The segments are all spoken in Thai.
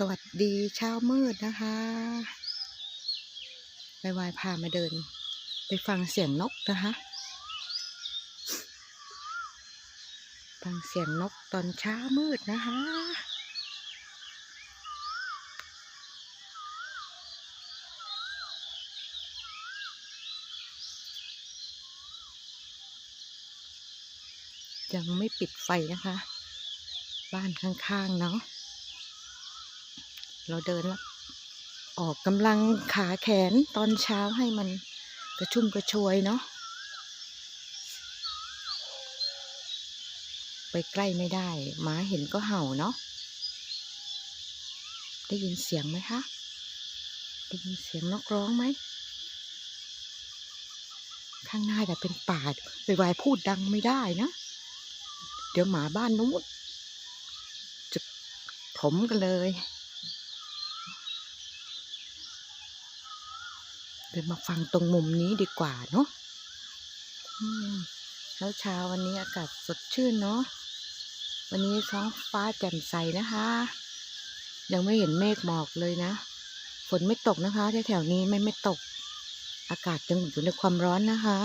สวัสดีเช้ามืดนะคะไปวายพามาเดิน ไปฟังเสียงนกนะคะ ฟังเสียงนกตอนเช้ามืดนะคะ ยังไม่ปิดไฟนะคะ บ้านข้างๆเนาะ เราเดินล้วออกกำลังขาแขนตอนเช้าให้มันกระชุ่มกระชวยเนาะไปใกล้ไม่ได้หมาเห็นก็เห่าเนาะได้ยินเสียงไหมคะ ได้ยินเสียงนกร้องไหม ข้างหน้าแต่เป็นป่าไปวายพูดดังไม่ได้นะ เดี๋ยวหมาบ้านนู้นจะถมกันเลย เดินมาฟังตรงมุมนี้ดีกว่าเนาะเช้าเช้าวันนี้อากาศสดชื่นเนาะ วันนี้ท้องฟ้าแจ่มใสนะคะ ยังไม่เห็นเมฆหมอกเลยนะ ฝนไม่ตกนะคะแถวๆนี้ไม่ไม่ตก อากาศยังอยู่ในความร้อนนะคะ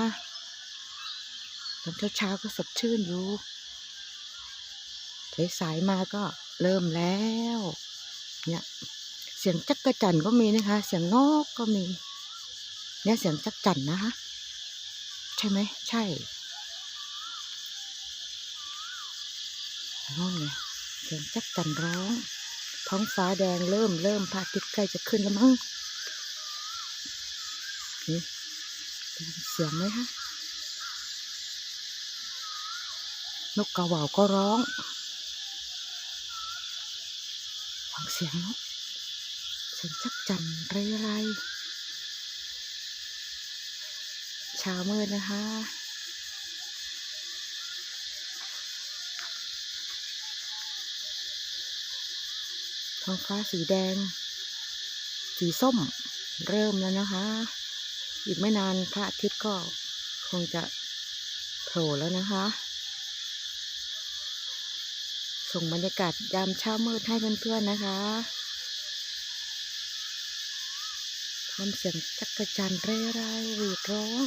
ตอนเช้าๆก็สดชื่นอยู่สายๆมาก็เริ่มแล้ว เนี่ย เสียงจักกระจันก็มีนะคะ เสียงนกก็มี เนี่ยเสียงจักจั่นนะคะ ใช่ไหม ใช่นั่นไงเสียงจักจั่นร้อง ท้องฟ้าแดงเริ่มเริ่มพระอาทิตย์ใกล้จะขึ้นแล้วมั้งนี่ได้ยินเสียงไหมคะนกกระว่าวก็ร้องฟังเสียงนกเสียงจักจั่นไรไร เช้ามืดนะคะ ท้องฟ้าสีแดง สีส้ม เริ่มแล้วนะคะ อีกไม่นานพระอาทิตย์ก็คงจะโผล่แล้วนะคะ ส่งบรรยากาศยามเช้ามืดให้เพื่อนๆนะคะทำเสียงจักรจันเร่ไรหวีดร้อง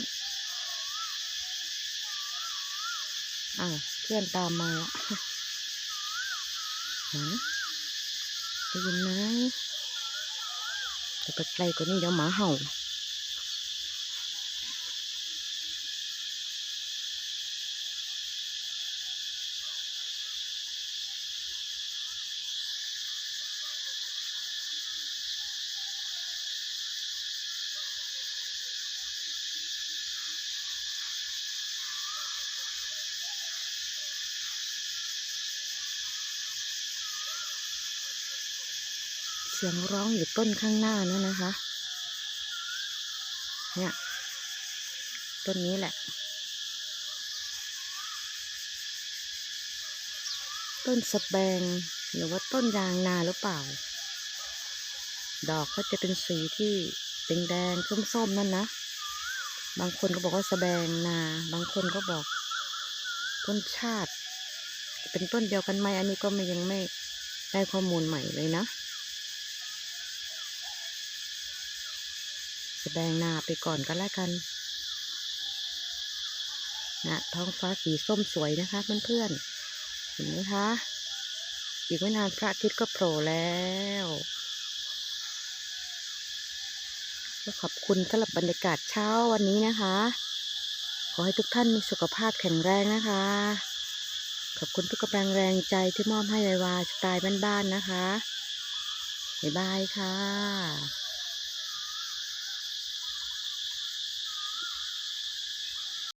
อ้าวเพื่อนตามมาละฮะได้ยินไหมจะไปไกลกว่านี้เดี๋ยวหมาเห่า เสียงร้องอยู่ต้นข้างหน้านั่นนะคะ เนี่ยต้นนี้แหละ ต้นสะแบงหรือว่าต้นยางนาหรือเปล่า ดอกก็จะเป็นสีที่แดงแดงๆส้มๆนั่นนะ บางคนก็บอกว่าสะแบงนา บางคนก็บอก ต้นชาติ เป็นต้นเดียวกันไหมอันนี้ก็ไม่ยังไม่ได้ข้อมูลใหม่เลยนะ แสดงนาไปก่อนก็แล้วกันนะท้องฟ้าสีส้มสวยนะคะเพื่อนๆเห็นไหมคะ อีกไม่นานพระอาทิตย์ก็โผล่แล้วก็ขอบคุณสำหรับบรรยากาศเช้าวันนี้นะคะ ขอให้ทุกท่านมีสุขภาพแข็งแรงนะคะ ขอบคุณทุกกำลังแรงใจที่มอบให้ไววาสไตล์บ้านๆนะคะบ๊ายบายค่ะ